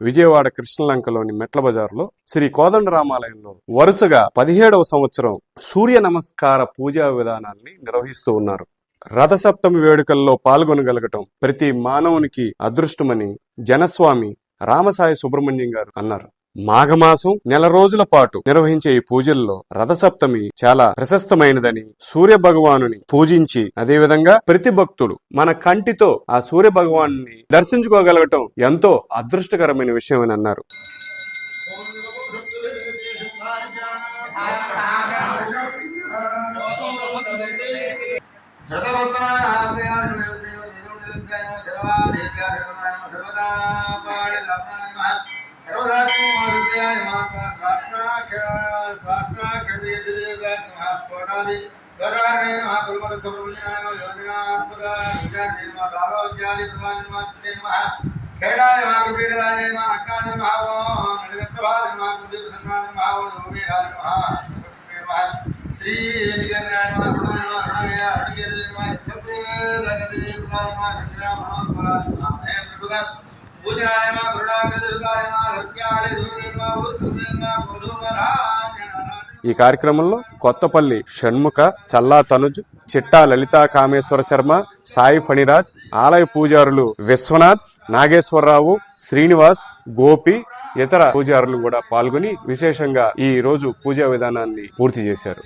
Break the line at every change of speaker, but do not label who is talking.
విజయవాడ కృష్ణలంకలోని మెట్ల బజార్లో శ్రీ కోదండ రామాలయంలో వరుసగా పదిహేడవ సంవత్సరం సూర్య నమస్కార పూజా విధానాన్ని నిర్వహిస్తూ ఉన్నారు. రథసప్తమి వేడుకల్లో పాల్గొనగలగటం ప్రతి మానవునికి అదృష్టమని జనస్వామి రామసాయి సుబ్రహ్మణ్యం గారు అన్నారు. మాఘమాసం నెల రోజుల పాటు నిర్వహించే ఈ పూజల్లో రథసప్తమి చాలా ప్రశస్తమైనదని సూర్య భగవానుని పూజించి అదేవిధంగా ప్రతి భక్తుడు మన కంటితో ఆ సూర్య భగవాను దర్శించుకోగలగటం ఎంతో అదృష్టకరమైన విషయం అని అన్నారు
కేడాయ మాకు పీడలాయ మా అక్కాని మహావో నడిగట్టవాది మాకు మహావో నూమీరాజ మహా శ్రీ నిగంగాయ మా రుణాయ మా రుణాయ అడిగేది మా ఇద్దరే మా మహా
ఈ కార్యక్రమంలో కొత్తపల్లి షణ్ముఖ చల్లా తనుజ్ చిట్టా లలితా కామేశ్వర శర్మ సాయి ఫణిరాజ్ ఆలయ పూజారులు విశ్వనాథ్ నాగేశ్వరరావు శ్రీనివాస్ గోపి ఇతర పూజారులు కూడా పాల్గొని విశేషంగా ఈ రోజు పూజా విధానాన్ని పూర్తి చేశారు.